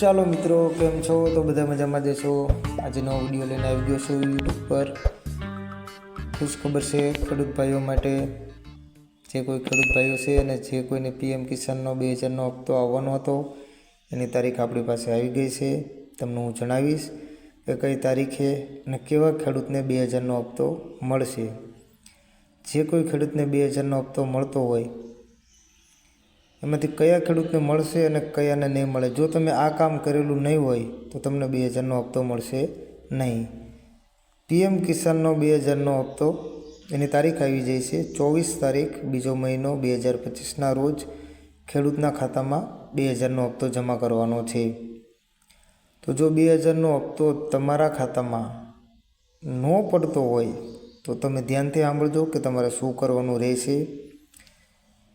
ચાલો મિત્રો, કેમ છો? તો બધા મજામાં જશો આજે નવો વીડિયો લઈને આવી ગયો છું યુટ્યુબ પર. ખુશ ખબર છે ખેડૂત ભાઈઓ માટે. જે કોઈ ખેડૂત ભાઈઓ છે અને જે કોઈને પીએમ કિસાનનો બે હજારનો હપ્તો આવવાનો હતો, એની તારીખ આપણી પાસે આવી ગઈ છે. તમને હું જણાવીશ કે કઈ તારીખે અને કેવા ખેડૂતને બે હજારનો હપ્તો મળશે. જે કોઈ ખેડૂતને બે હજારનો હપ્તો મળતો હોય એમાંથી કયા ખેડૂતને મળશે અને કયાને નહીં મળે? જો તમે આ કામ કરેલું નહીં હોય, તો તમને બે હજારનો હપ્તો મળશે નહીં. પીએમ કિસાનનો બે હજારનો હપ્તો, એની તારીખ આવી જાય છે ચોવીસ તારીખ, બીજો મહિનો બે હજાર પચીસના રોજ ખેડૂતના ખાતામાં બે હજારનો હપ્તો જમા કરવાનો છે. તો જો બે હજારનો હપ્તો તમારા ખાતામાં ન પડતો હોય, તો તમે ધ્યાનથી સાંભળજો કે તમારે શું કરવાનું રહેશે.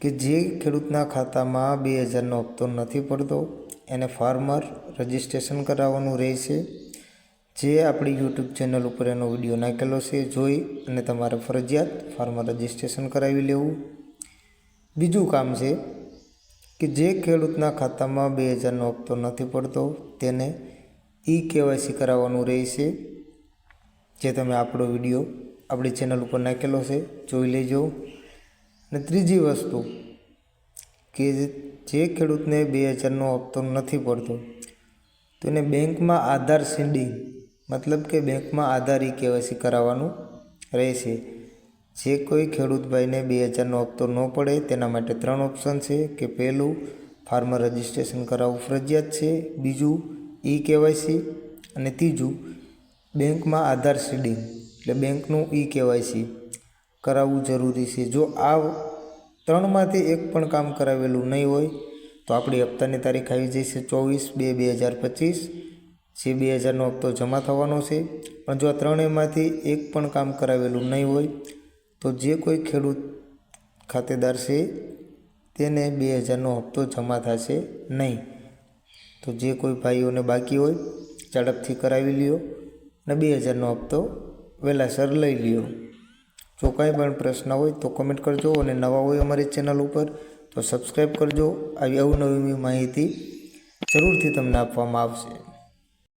કે જે ખેડૂતના ખાતામાં બે હજારનો હપ્તો નથી પડતો, એને ફાર્મર રજિસ્ટ્રેશન કરાવવાનું રહેશે. જે આપણી યુટ્યુબ ચેનલ ઉપર એનો વીડિયો નાખેલો છે, જોઈ અને તમારે ફરજિયાત ફાર્મર રજિસ્ટ્રેશન કરાવી લેવું. બીજું કામ છે કે જે ખેડૂતના ખાતામાં બે હજારનો હપ્તો નથી પડતો, તેને ઈ કેવાયસી કરાવવાનું રહેશે. જે તમે આપણો વીડિયો આપણી ચેનલ ઉપર નાખેલો છે, જોઈ લેજો. અને ત્રીજી વસ્તુ કે જે ખેડૂતને બે હજારનો હપ્તો નથી પડતો, તો એને બેંકમાં આધાર સીડિંગ મતલબ કે બેંકમાં આધાર ઈ કેવાયસી કરાવવાનું રહેશે. જે કોઈ ખેડૂતભાઈને બે હજારનો હપ્તો ન પડે, તેના માટે ત્રણ ઓપ્શન છે, કે પહેલું ફાર્મર રજિસ્ટ્રેશન કરાવવું ફરજિયાત છે, બીજું ઈ કેવાયસી, અને ત્રીજું બેંકમાં આધાર સીડિંગ એટલે બેંકનું ઈ કેવાયસી. કરાવવું જરૂરી છે. જો આ ત્રણમાંથી એક પણ કામ કરાવેલું નહીં હોય, તો આપણી હપ્તાની તારીખ આવી જશે ચોવીસ બે બે હજાર પચીસ. જે બે હજારનો હપ્તો જમા થવાનો છે. પણ જો આ ત્રણેયમાંથી એક પણ કામ કરાવેલું નહીં હોય, તો જે કોઈ ખેડૂત ખાતેદાર છે, તેને બે હજારનો હપ્તો જમા થશે નહીં. તો જે કોઈ ભાઈઓને બાકી હોય, ઝડપથી કરાવી લ્યો અને બે હજારનો હપ્તો વહેલાસર લઈ લ્યો. જો કાંઈ પણ પ્રશ્ન હોય તો કમેન્ટ કરજો અને નવા હોય અમારી ચેનલ ઉપર, તો સબસ્ક્રાઈબ કરજો. આવી અવનવી માહિતી જરૂરથી તમને આપવામાં આવશે.